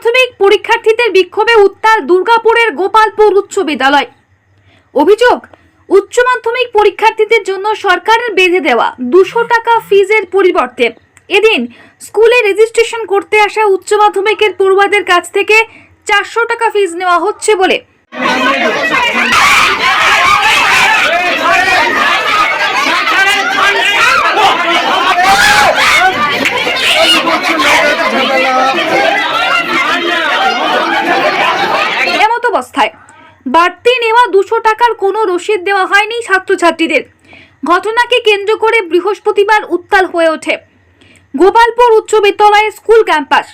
মাধ্যমিক পরীক্ষার্থীদের বিক্ষোভে উত্তাল দুর্গাপুরের গোপালপুর উচ্চ বিদ্যালয়। অভিযোগ, উচ্চ মাধ্যমিক পরীক্ষার্থীদের জন্য সরকারের বেঁধে দেওয়া দুশো টাকা ফিজের পরিবর্তে এদিন স্কুলে রেজিস্ট্রেশন করতে আসা উচ্চ মাধ্যমিকের পড়ুয়াদের কাছ থেকে চারশো টাকা ফিজ নেওয়া হচ্ছে বলে। দুশো টাকার কোনো রসিদ দেওয়া হয়নি ছাত্রছাত্রীদের। ঘটনাকে কেন্দ্র করে বৃহস্পতিবার উত্তাল হয়ে ওঠে। গোপালপুর উচ্চ বিদ্যালয়ের স্কুল ক্যাম্পাস।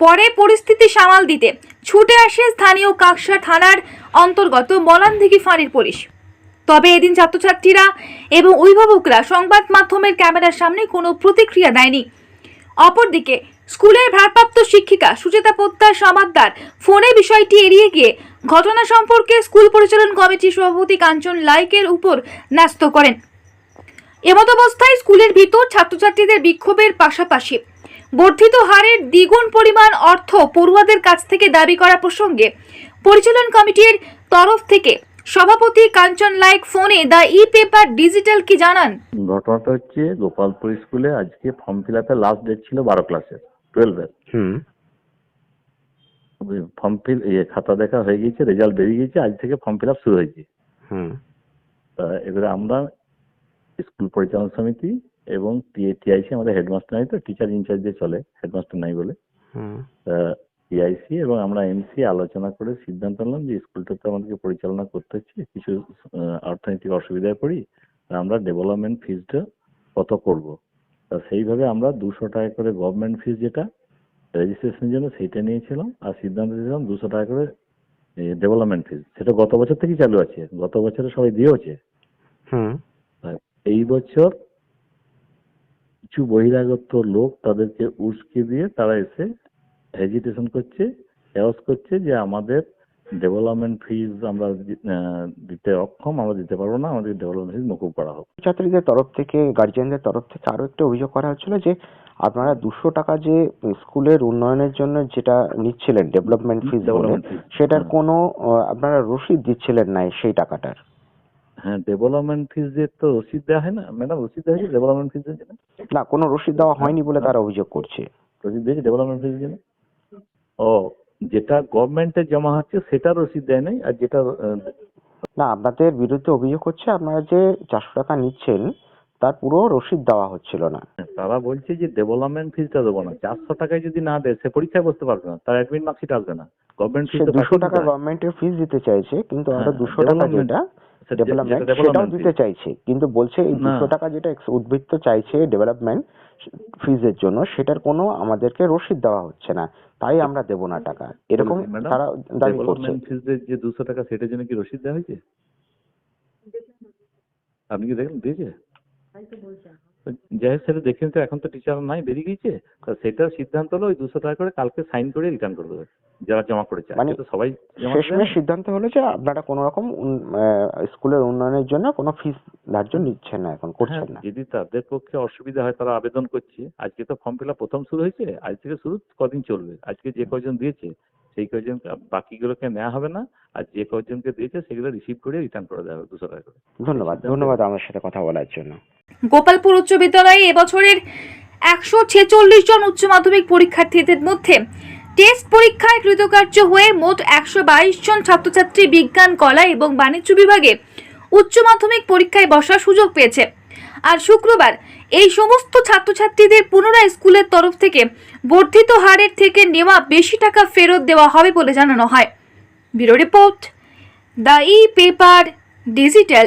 পরে পরিস্থিতি সামাল দিতে ছুটে আসে স্থানীয় কাকসা থানার অন্তর্গত মলানদিঘি ফাঁড়ির পুলিশ। তবে এদিন ছাত্রছাত্রীরা এবং অভিভাবকরা সংবাদ মাধ্যমের ক্যামেরার সামনে কোনো প্রতিক্রিয়া দেয়নি। অপরদিকে স্কুলের ভারপ্রাপ্ত শিক্ষিকা সুচেতা পোদ্দার সমাদ্দার ফোনে বিষয়টি এড়িয়ে গিয়ে ঘটনা সম্পর্কে স্কুল পরিচালন কমিটির সভাপতি কাঞ্চন লাইকের উপর ন্যস্ত করেন। এমত অবস্থায় স্কুলের ভিতর ছাত্রছাত্রীদের বিক্ষোভের পাশাপাশি বর্ধিত হারের দ্বিগুণ পরিমাণ অর্থ পড়ুয়াদের কাছ থেকে দাবি করা প্রসঙ্গে পরিচালন কমিটির তরফ থেকে সভাপতি কাঞ্চন লাইক ফোনে দ্য ই পেপার ডিজিটাল কি জানান? ঘটনাটা হচ্ছে গোপালপুর স্কুলে আজকে ফর্ম ফিল আপের লাস্ট ডেট ছিল বারো ক্লাসের টুয়েলভের ফর্ম ফিল ইয়ে খাতা দেখা হয়ে গিয়েছে রেজাল্ট বেরিয়ে গিয়েছে আজ থেকে ফর্ম ফিল আপ শুরু হয়েছে। তা এবারে আমরা স্কুল পরিচালনা সমিতি এবং টিআইসি আমাদের হেডমাস্টার নাই তো টিচার ইনচার্জ দিয়ে চলে হেডমাস্টার নাই বলে। হুম। টিআইসি এবং আমরা এমসি আলোচনা করে সিদ্ধান্ত নিলাম যে স্কুলটা তো আমাদেরকে পরিচালনা করতে হচ্ছে কিছু অর্থনৈতিক অসুবিধায় পড়ি আমরা ডেভেলপমেন্ট ফিজটা কত করব। তা সেইভাবে আমরা দুশো টাকা করে গভর্নমেন্ট ফিজ যেটা রেজিস্ট্রেশনের জন্য সেইটা নিয়েছিলাম আর সিদ্ধান্ত দিয়েছিলাম দুশো টাকা করে ডেভেলপমেন্ট ফিজ সেটা গত বছর থেকেই চালু আছে। গত বছরে সবাই দিয়েওছে। এই বছর কিছু বহিরাগত লোক তাদেরকে উস্কে দিয়ে তারা এসে হেজিটেশন করছে অ্যাওয়াজ করছে যে আমাদের ডেভেলপমেন্ট ফিজ আমরা দিতে অক্ষম আমরা দিতে পারব না আমাদের ডেভেলপমেন্ট ফিজ মকুব করা হোক। ছাত্রীদের তরফ থেকে গার্জিয়ানদের তরফ থেকে আরও একটা অভিযোগ করা হচ্ছিল যে আপনারা দুশো টাকা যে স্কুলের উন্নয়নের জন্য যেটা নিচ্ছিলেন ডেভেলপমেন্ট ফিজ বলে সেটার হ্যাঁ। কোনো আপনারা রসিদ দিচ্ছিলেন না সেই টাকাটার? হ্যাঁ ডেভেলপমেন্ট ফিজ ফিজের তো রসিদ দেওয়া হয় না ম্যাডাম রসিদ দেওয়া হয়েছে ডেভেলপমেন্ট ফিজের জন্য? না কোনো রসিদ দেওয়া হয়নি বলে তারা অভিযোগ করছে। রসিদ দিয়েছে ডেভেলপমেন্ট ফিজের জন্য? ও যেটা গভর্নমেন্টে জমা হচ্ছে সেটা রসিদ দেয় নাই আর যেটা না আপনাদের বিরুদ্ধে অভিযোগ হচ্ছে আপনারা যে চারশো টাকা নিচ্ছেন তার পুরো রসিদ দেওয়া হচ্ছিল না। তারা বলছে যে ডেভেলপমেন্ট ফিজটা দেবো না। চারশো টাকায় যদি না দেয় সে পরীক্ষায় বসতে পারবে না তার অ্যাডমিট মার্কশিট আসবে না। গভর্নমেন্ট ফিজ দুশো টাকা গভর্নমেন্টের ফিজ দিতে চাইছে কিন্তু আমরা হ্যাঁ, দুশো টাকা যেটা ডেভেলপমেন্ট সেটাও দিতে চাইছে। কিন্তু বলছে এই দুশো টাকা যেটা উদ্বৃত্ত চাইছে ডেভেলপমেন্ট ফিজের জন্য সেটার কোনো আমাদেরকে রসিদ দেওয়া হচ্ছে না। তাই আমরা দেবো না টাকা। এরকম তারা দাবি করছে। ডেভেলপমেন্ট ফিজের যে দুশো টাকা সেটার জন্য কি রসিদ দেওয়া হয়েছে? আপনি কি দেখেন দিয়েছে? তো যাই হোক সেটা দেখেন তো এখন তো টিচার নাই বেরিয়ে গিয়েছে। তা সেটার সিদ্ধান্ত হলো ওই দুশো টাকা করে কালকে সাইন করে রিটার্ন করে দেবে যারা জমা করেছে। মানে আজকে তো সবাই শেষমেশ সিদ্ধান্ত হলো যে আপনারা কোনো রকম স্কুলের উন্নয়নের জন্য কোনো ফিস ধার্য নিচ্ছেন না এখন করছেন হ্যাঁ, না। যদি তাদের পক্ষে অসুবিধা হয় তারা আবেদন করছে। আজকে তো ফর্ম ফিল প্রথম শুরু হয়েছে আজ থেকে শুরু কদিন চলবে? আজকে যে কজন দিয়েছে সেই কজন বাকিগুলোকে নেওয়া হবে না। আর যে কজনকে দিয়েছে সেগুলো রিসিভ করে রিটার্ন করে দেওয়া হবে দুশো টাকা করে। ধন্যবাদ ধন্যবাদ আমার সাথে কথা বলার জন্য। গোপালপুর উচ্চ বিদ্যালয়ে এবছরের একশো ছেচল্লিশ জন উচ্চ মাধ্যমিক পরীক্ষার্থীদের মধ্যে টেস্ট পরীক্ষায় কৃতকার্য হয়ে মোট একশো বাইশ জন ছাত্রছাত্রী বিজ্ঞান, কলা এবং বাণিজ্য বিভাগে উচ্চ মাধ্যমিক পরীক্ষায় বসার সুযোগ পেয়েছে। আর শুক্রবার এই সমস্ত ছাত্রছাত্রীদের পুনরায় স্কুলের তরফ থেকে বর্ধিত হারের থেকে নেওয়া বেশি টাকা ফেরত দেওয়া হবে বলে জানানো হয়। Bureau report, the e paper digital.